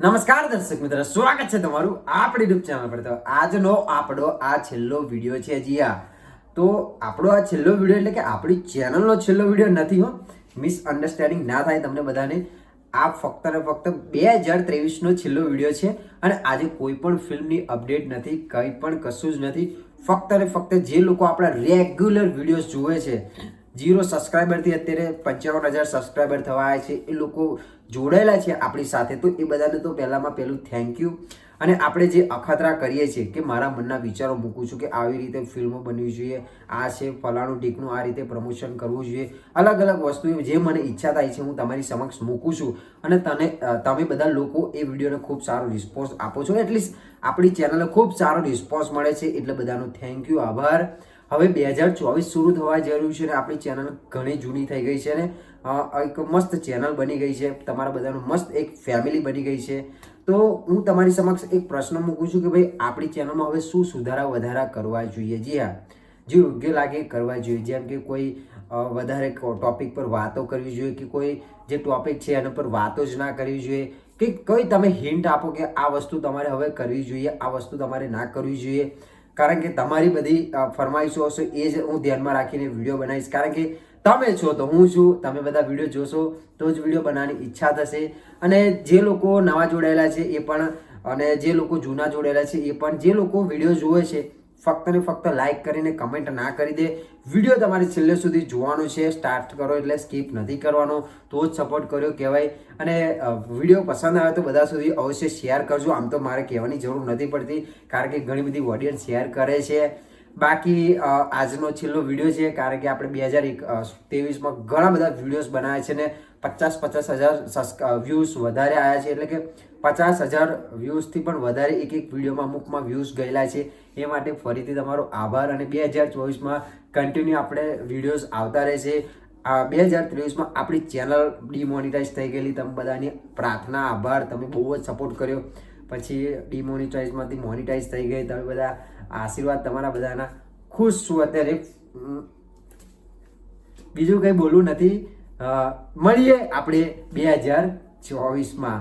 નમસ્કાર દર્શક મિત્રો, સ્વાગત છે તમારું આપણી યુટ્યુબ ચેનલ પર. તો આજનો આપણો આ છેલ્લો વીડિયો છે જી હા તો આપણો આ છેલ્લો વીડિયો એટલે કે આપણી ચેનલનો છેલ્લો વીડિયો નથી હો. મિસઅન્ડરસ્ટેન્ડિંગ ના થાય તમને બધાને. આ ફક્ત ને ફક્ત બે હજાર ત્રેવીસનો છેલ્લો વીડિયો છે અને આજે કોઈ પણ ફિલ્મની અપડેટ નથી, કંઈ પણ કશું જ નથી. ફક્ત ને ફક્ત જે લોકો આપણા રેગ્યુલર વિડીયોઝ જુએ છે જીરો સબસ્ક્રાઈબરથી અત્યારે પંચાવન હજાર સબસ્ક્રાઈબર થવા આવ્યા છે. એ લોકો જોડાયેલા છે આપણી સાથે. તો એ બધાને તો પહેલાંમાં પહેલું થેન્ક યુ અને આપણે જે અખતરા કરીએ છીએ કે મારા મનના વિચારો મૂકું છું કે આવી રીતે ફિલ્મો બનવી જોઈએ. આ છે ફલાણું ટીકનું આ રીતે પ્રમોશન કરવું જોઈએ. અલગ અલગ વસ્તુ જે મને ઈચ્છા થાય છે હું તમારી સમક્ષ મૂકું છું. અને તને તમે બધા લોકો એ વિડીયોને ખૂબ સારો રિસ્પોન્સ આપો છો. એટલીસ્ટ આપણી ચેનલને ખૂબ સારો રિસ્પોન્સ મળે છે. એટલે બધાનો થેન્ક યુ આભાર. હવે બે હજાર ચોવીસ શરૂ થવા જઈ રહ્યું છે અને આપણી ચેનલ ઘણી જૂની થઈ ગઈ છે ને એક મસ્ત ચેનલ બની ગઈ છે. તમારા બધાનું મસ્ત એક ફેમિલી બની ગઈ છે. તો હું તમારી સમક્ષ એક પ્રશ્ન મૂકું છું કે ભાઈ, આપણી ચેનલમાં હવે શું સુધારા વધારા કરવા જોઈએ? જી હા. જે યોગ્ય લાગે કરવા જોઈએ. જેમ કે કોઈ વધારે ટોપિક પર વાતો કરવી જોઈએ કે કોઈ જે ટોપિક છે એના પર વાતો જ ના કરવી જોઈએ. કે કોઈ તમે હિન્ટ આપો કે આ વસ્તુ તમારે હવે કરવી જોઈએ, આ વસ્તુ તમારે ના કરવી જોઈએ. કારણ કે તમારી બધી ફરમાઈશો હશે એ જ હું ધ્યાનમાં રાખીને વીડિયો બનાવીશ. કારણ કે તમે છો તો હું છું, તમે બધા વીડિયો જોશો તો જ વીડિયો બનાવવાની ઈચ્છા થશે. અને જે લોકો નવા જોડાયેલા છે એ પણ, અને જે લોકો જૂના જોડાયેલા છે એ પણ, જે લોકો વીડિયો જુએ છે ફક્ત ને ફક્ત લાઈક કરીને કમેન્ટ ના કરી દે. વીડિયો તમારે છેલ્લે સુધી જોવાનો છે સ્ટાર્ટ કરો એટલે સ્કીપ નથી કરવાનો, તો જ સપોર્ટ કર્યો કહેવાય. અને વીડિયો પસંદ આવે તો બધા સુધી અવશ્ય શેર કરજો. આમ તો મારે કહેવાની જરૂર નથી પડતી, કારણ કે ઘણી બધી ઓડિયન્સ શેર કરે છે. બાકી આજનો છેલ્લો વીડિયો છે, કારણ કે આપણે બે હજાર એક ત્રેવીસમાં ઘણા બધા વિડીયોઝ બનાવ્યા છે ને પચાસ પચાસ હજાર વ્યૂઝ વધારે આવ્યા છે. એટલે કે પચાસ હજાર વ્યૂઝથી પણ વધારે એક એક વિડીયોમાં અમુકમાં વ્યૂઝ ગયેલા છે. એ માટે ફરીથી તમારો આભાર. અને બે હજાર ચોવીસમાં કન્ટિન્યુ આપણે વિડીયોઝ આવતા રહેશે. બે હજાર ત્રેવીસમાં આપણી ચેનલ ડિમોનિટાઈઝ થઈ ગયેલી. તમે બધાની પ્રાર્થના, આભાર. તમે બહુ જ સપોર્ટ કર્યો. પછી ડિમોનિટાઈઝમાંથી મોનિટાઈઝ થઈ ગઈ. તમે બધા આશીર્વાદ તમારા બધાના. ખુશ છું અત્યારે. બીજું કંઈ બોલવું નથી. મળીએ આપણે બે હજાર ચોવીસમાં.